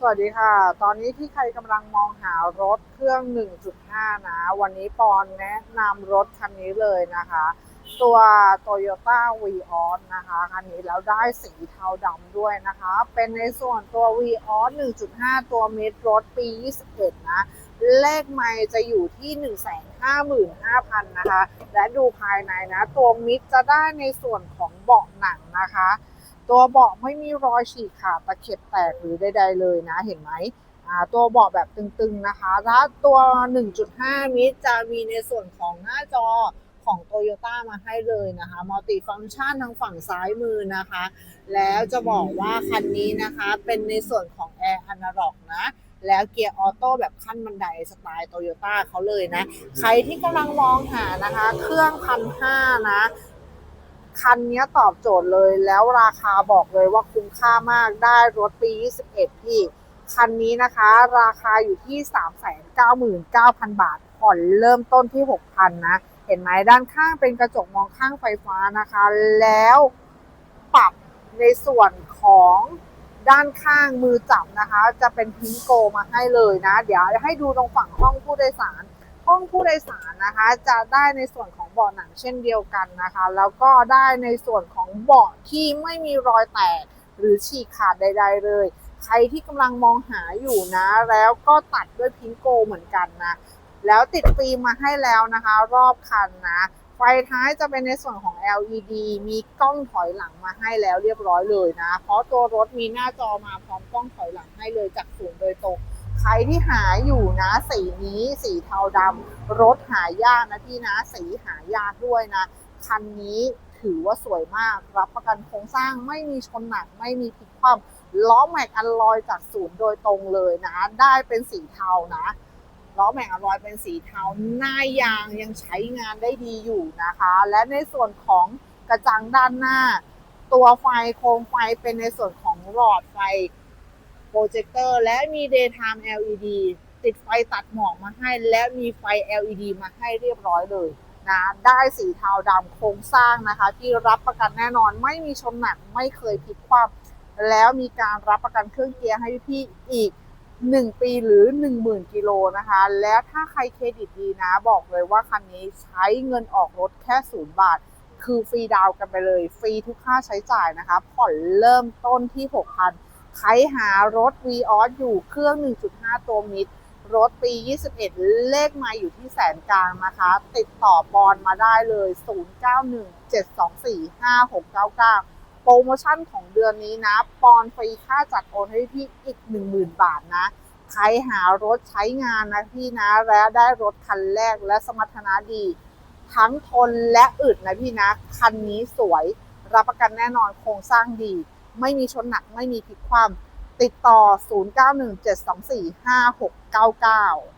สวัสดีค่ะ ตอนนี้ที่ใครกำลังมองหารถเครื่อง 1.5 นะ วันนี้ปอนแนะนำรถคันนี้เลยนะคะ ตัว Toyota v ีออนะคะ คันนี้แล้วได้สีเทาดำด้วยนะคะ เป็นในส่วนตัว v ีออ1.5 ตัวมิดรถปี 21 นะ เลขไม่จะอยู่ที่ 155,000 นะคะ และดูภายในนะ ตัวมิดจะได้ในส่วนของเบาะหนังนะคะ ตัวเบาะไม่มีรอยฉีกขาดตะเข็บแตกหรือใดๆเลยนะเห็นไหมอ่าตัวเบาะแบบตึงๆนะคะแล้วตัว 1.5 มิตรจะมีในส่วนของหน้าจอของ Toyota มาให้เลยนะคะมัลติฟัง c t ชันทางฝั่งซ้ายมือนะคะ แล้วจะบอกว่าคันนี้นะคะเป็นในส่วนของแอร์อนาล็อกนะแล้วเกียร์ออโต้แบบขั้นบันไดสไตล์โตโยต้าเขาเลยนะ ใครที่กำลังมองหานะคะ เครื่องพันห้านะ คันนี้ตอบโจทย์เลย แล้วราคาบอกเลยว่าคุ้มค่ามากได้รถปี 21 พี่ คันนี้นะคะ ราคาอยู่ที่ 399,000 บาท ผ่อนเริ่มต้นที่ 6,000 นะ เห็นไหมด้านข้างเป็นกระจกมองข้างไฟฟ้านะคะ แล้วปรับในส่วนของด้านข้างมือจับนะคะ จะเป็นพิงโกมาให้เลยนะ เดี๋ยวให้ดูตรงฝั่งห้องผู้โดยสาร ห้องผู้โดยสารนะคะ จะได้ในส่วนของเบาะหนังเช่นเดียวกันนะคะ แล้วก็ได้ในส่วนของเบาะที่ไม่มีรอยแตกหรือฉีกขาดใด ๆ เลย ใครที่กำลังมองหาอยู่นะ แล้วก็ตัดด้วยพิงโกเหมือนกันนะ แล้วติดฟิล์มมาให้แล้วนะคะ รอบคันนะ ไฟท้ายจะเป็นในส่วนของ LED มีกล้องถอยหลังมาให้แล้วเรียบร้อยเลยนะ เพราะตัวรถมีหน้าจอมาพร้อมกล้องถอยหลังให้เลยจาก รที่หาอยู่นะ สีนี้สีเทาดำรถหายากนะพี่นะ สีหายากด้วยนะ คันนี้ถือว่าสวยมาก รับประกันโครงสร้างไม่มีชนหนักไม่มีพลิกคว่ำล้อแม็กอันลอยจากศูนย์โดยตรงเลยนะ ได้เป็นสีเทานะล้อแม็กอันลอยเป็นสีเทาหน้ายางยังใช้งานได้ดีอยู่นะคะ และในส่วนของกระจังด้านหน้า ตัวไฟโคมไฟเป็นในส่วนของหลอดไฟ โปรเจคเตอร์และมี daytime LED ติดไฟตัดหมอกมาให้และมีไฟ LED มาให้เรียบร้อยเลยนะได้สีเทาดำโครงสร้างนะคะ ที่รับประกันแน่นอนไม่มีชนหนักไม่เคยพลิกคว่ำแล้วมีการรับประกันเครื่องเกียร์ให้พี่อีก 1 ปีหรือ 10,000 กิโลนะคะ แล้วถ้าใครเครดิตดีนะ บอกเลยว่าคันนี้ใช้เงินออกรถแค่ศูนย์บาท คือฟรีดาวน์กันไปเลย ฟรีทุกค่าใช้จ่ายนะคะ ผ่อนเริ่มต้นที่ 6,000 ใครหารถ v ีออสอยู่เครื่อง 1.5 ตัวมิดรถปี 21 เลขมาอยู่ที่แสนกลางนะคะ ติดต่อปอนมาได้เลย 0917245699 โปรโมชั่นของเดือนนี้นะ ปอนฟรีค่าจัดโอนให้พี่อีก 10,000 บาทนะ ใครหารถใช้งานนะพี่นะ และได้รถคันแรกและสมรรถนะดี ทั้งทนและอึดนะพี่นะ คันนี้สวย รับประกันแน่นอนโครงสร้างดี ไม่มีชนหนักไม่มีพลิกคว่ำติดต่อ 0917245699